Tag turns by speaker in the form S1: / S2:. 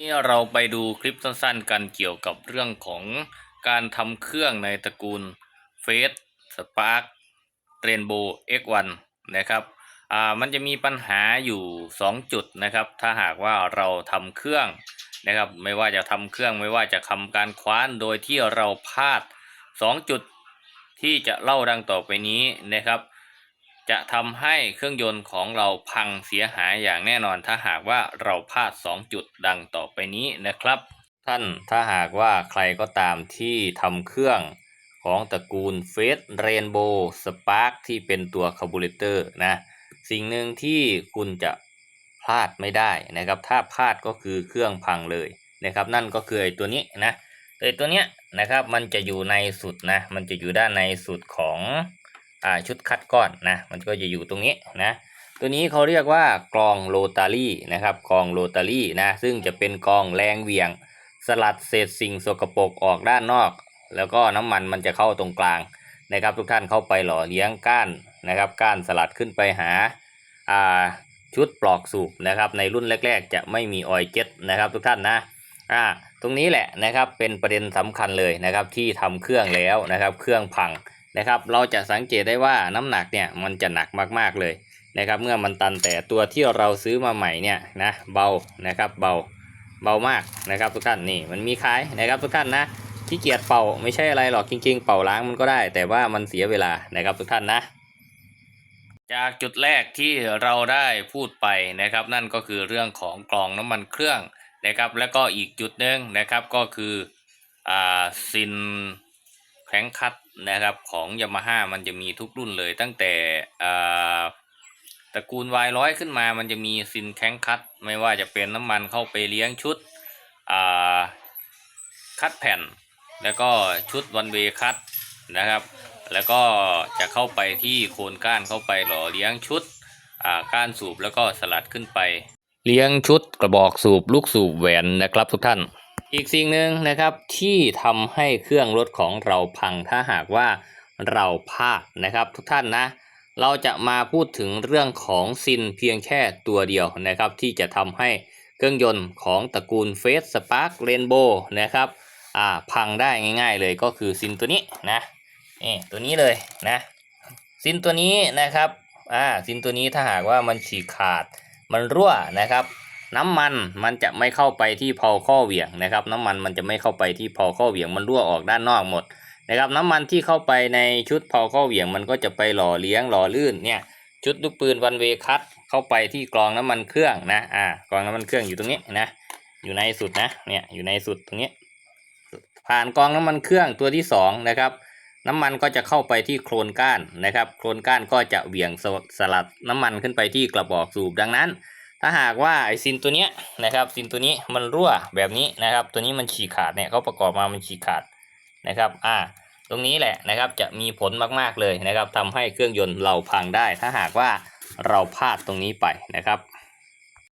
S1: นี่เราไปดูคลิปสั้นๆ กันเกี่ยวกับเรื่องของการทำเครื่องในตระกูลเฟสสปาร์ k เรนโบว์ X1 นะครับอ่ามันจะมีปัญหาอยู่ 2 จุดนะครับ ถ้าหากว่าเราทำเครื่องนะครับ ไม่ว่าจะทำเครื่องไม่ว่าจะทำการคว้านโดยที่เราพลาด 2 จุดที่จะเล่าดังต่อไปนี้นะครับ จะทำให้เครื่องยนต์ของเราพังเสียหายอย่างแน่นอน ถ้าหากว่าเราพลาด 2 จุดดังต่อไปนี้นะครับ ท่านถ้าหากว่าใครก็ตามที่ทำเครื่องของตระกูลเฟสเรนโบว์สปาร์ k ที่เป็นตัวคาร์บูเรเตอร์นะ สิ่งหนึ่งที่คุณจะพลาดไม่ได้นะครับ ถ้าพลาดก็คือเครื่องพังเลยนะครับ นั่นก็คือไอ้ตัวนี้นะไอ้ตัวเนี้ยนะครับมันจะอยู่ในสุดนะ มันจะอยู่ด้านในสุดของ ชุดคัดก้อนนะมันก็จะอยู่ตรงนี้นะตัวนี้เขาเรียกว่ากรองโรตารี่นะครับกรองโรตารี่นะซึ่งจะเป็นกรองแรงเหวี่ยง สลัดเศษสิ่งสกปรกออกด้านนอก แล้วก็น้ำมันมันจะเข้าตรงกลางนะครับ ทุกท่านเข้าไปหล่อเลี้ยงก้านนะครับ ก้านสลัดขึ้นไปหาอ่าชุดปลอกสูบนะครับ ในรุ่นแรก ๆ จะไม่มีออยล์เจ็ตนะครับ ทุกท่านนะอ่าตรงนี้แหละนะครับเป็นประเด็นสำคัญเลยนะครับที่ทำเครื่องแล้วนะครับ เครื่องพัง นะครับ เราจะสังเกตได้ว่าน้ำหนักเนี่ยมันจะหนักมากๆเลยนะครับ เมื่อมันตันแต่ตัวที่เราซื้อมาใหม่เนี่ยนะเบานะครับเบาเบามากนะครับทุกท่านนี่มันมีขายนะครับทุกท่านนะขี้เกียจเป่าไม่ใช่อะไรหรอกจริง ๆ เป่าล้างมันก็ได้ แต่ว่ามันเสียเวลานะครับทุกท่านนะ จากจุดแรกที่เราได้พูดไปนะครับ นั่นก็คือเรื่องของกรองน้ำมันเครื่องนะครับ แล้วก็อีกจุดหนึ่งนะครับก็คืออ่าซิน แข็งคัดนะครับของยามาฮ่ามันจะมีทุกรุ่นเลย ตั้งแต่ตระกูล Y ร้อยขึ้นมา มันจะมีซินแข้งคัด ไม่ว่าจะเป็นน้ำมันเข้าไปเลี้ยงชุดคัดแผ่น แล้วก็ชุดวันเวคัดนะครับ แล้วก็จะเข้าไปที่โคนก้านเข้าไปหล่อเลี้ยงชุดก้านสูบแล้วก็สลัดขึ้นไป เลี้ยงชุดกระบอกสูบลูกสูบแหวนนะครับทุกท่าน อีกสิ่งหนึ่งนะครับที่ทำให้เครื่องรถของเราพังถ้าหากว่าเราพลาดนะครับทุกท่านนะ เราจะมาพูดถึงเรื่องของซินเพียงแค่ตัวเดียวนะครับ ที่จะทำให้เครื่องยนต์ของตระกูลเฟสสปาร์ k เรนโบว์นะครับอ่าพังได้ง่ายๆเลยก็คือซินตัวนี้นะนี่ตัวนี้เลยนะซินตัวนี้นะครับอ่าซินตัวนี้ถ้าหากว่ามันฉีกขาดมันรั่วนะครับ น้ำมันมันจะไม่เข้าไปที่พอข้อเหวี่ยงนะครับ น้ำมันมันจะไม่เข้าไปที่พอข้อเหวี่ยงมันรั่วออกด้านนอกหมดนะครับ น้ำมันที่เข้าไปในชุดเผาเข้าเหวี่ยงมันก็จะไปหล่อเลี้ยงหล่อลื่นเนี่ยชุดลูกปืนวันเวคัตเข้าไปที่กรองน้ำมันเครื่องนะอ่ากรองน้ำมันเครื่องอยู่ตรงนี้นะอยู่ในสุดนะเนี่ยอยู่ในสุดตรงนี้ ผ่านกรองน้ำมันเครื่องตัวที่สองนะครับน้ำมันก็จะเข้าไปที่โครงก้านนะครับ โครงก้านก็จะเหวี่ยงสสลัดน้ำมันขึ้นไปที่กระบอกสูบดังนั้น ถ้าหากว่าไอซินตัวเนี้ยนะครับซินตัวนี้มันรั่วแบบนี้นะครับ ตัวนี้มันฉีกขาดเนี่ยเขาประกอบมามันฉีกขาดนะครับ อ่า ตรงนี้แหละนะครับจะมีผลมากๆเลยนะครับทำให้เครื่องยนต์เราพังได้ ถ้าหากว่าเราพลาดตรงนี้ไปนะครับ